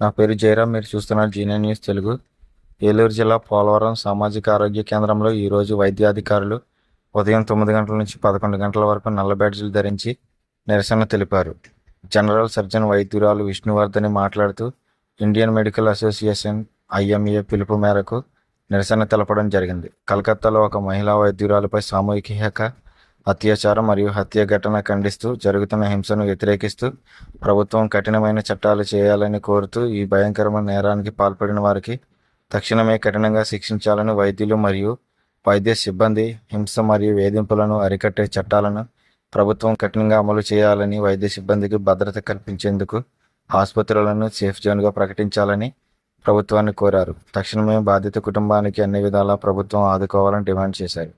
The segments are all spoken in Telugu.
నా పేరు జయరాం మీరు చూస్తున్నారు జీనియన్ న్యూస్ తెలుగు. ఏలూరు జిల్లా పోలవరం సామాజిక ఆరోగ్య కేంద్రంలో ఈరోజు వైద్యాధికారులు ఉదయం తొమ్మిది గంటల నుంచి పదకొండు గంటల వరకు నల్ల బ్యాడ్జీలు ధరించి నిరసన తెలిపారు. జనరల్ సర్జన్ వైద్యురాలు విష్ణువర్ధని మాట్లాడుతూ ఇండియన్ మెడికల్ అసోసియేషన్ ఐఎంఏ పిలుపు మేరకు నిరసన తెలపడం జరిగింది. కలకత్తాలో ఒక మహిళా వైద్యురాలపై సామూహిక అత్యాచారం మరియు హత్య ఘటన ఖండిస్తూ జరుగుతున్న హింసను వ్యతిరేకిస్తూ ప్రభుత్వం కఠినమైన చట్టాలు చేయాలని కోరుతూ ఈ భయంకరమైన నేరానికి పాల్పడిన వారికి తక్షణమే కఠినంగా శిక్షించాలని వైద్యులు మరియు వైద్య సిబ్బంది హింస మరియు వేధింపులను అరికట్టే చట్టాలను ప్రభుత్వం కఠినంగా అమలు చేయాలని వైద్య సిబ్బందికి భద్రత కల్పించేందుకు ఆసుపత్రులను సేఫ్ జోన్గా ప్రకటించాలని ప్రభుత్వాన్ని కోరారు. తక్షణమే బాధిత కుటుంబానికి అన్ని విధాలా ప్రభుత్వం ఆదుకోవాలని డిమాండ్ చేశారు.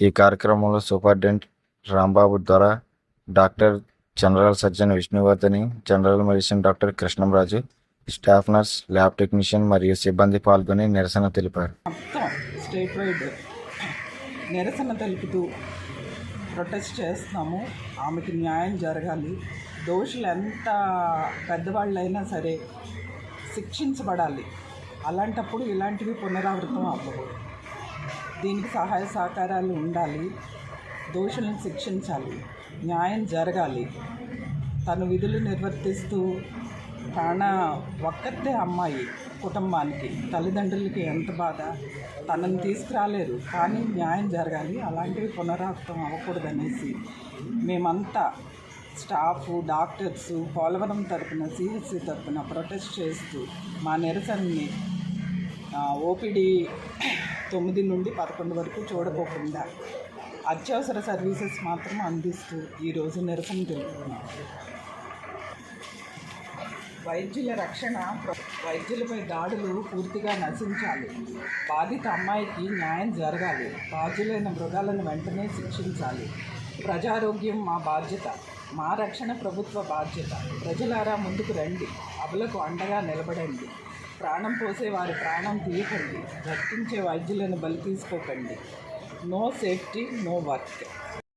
ఈ కార్యక్రమంలో సూపరింటెండెంట్ రాంబాబు ద్వారా doctor general surgeon Vishnuvardhani general medicine doctor Krishnamraju staff nurse lab technician మరియు సిబ్బంది పాల్గొని నిరసన తెలిపారు. స్టేట్ వైడ్ నిరసన తెలుపుతూ ప్రొటెస్ట్ చేస్తున్నాము. ఆమెకి న్యాయం జరగాలి. దోషులు ఎంత పెద్దవాళ్ళైనా సరే శిక్షించబడాలి. అలాంటప్పుడు ఇలాంటివి పునరావృతం అవ్వవు దీనికి సహాయ సహకారాలు ఉండాలి. దోషులను శిక్షించాలి న్యాయం జరగాలి. తను విధులు నిర్వర్తిస్తూ ప్రాణ ఒక్కతే అమ్మాయి కుటుంబానికి తల్లిదండ్రులకి ఎంత బాధ? తనని తీసుకురాలేరు కానీ న్యాయం జరగాలి. అలాంటివి పునరావృతం అవ్వకూడదనేసి మేమంతా స్టాఫ్ డాక్టర్స్ పోలవరం తరపున సిహెచ్సి తరపున ప్రొటెస్ట్ చేస్తూ మా నిరసనని ఓపీడీ తొమ్మిది నుండి పదకొండు వరకు చూడకోకుండా అత్యవసర సర్వీసెస్ మాత్రం అందిస్తూ ఈరోజు నిరసన తెలుపుతున్నాం వైద్యుల రక్షణ వైద్యులపై దాడులు పూర్తిగా నశించాలి. బాధిత అమ్మాయికి న్యాయం జరగాలి. బాధ్యులైన మృగాలను వెంటనే శిక్షించాలి. ప్రజారోగ్యం మా బాధ్యత. మా రక్షణ ప్రభుత్వ బాధ్యత. ప్రజలారా ముందుకు రండి. అబలకు అండగా నిలబడండి. ప్రాణం పోసే వారి ప్రాణం తీయకండి. రక్షించే వైద్యులను బలి తీసుకోకండి. No safety no work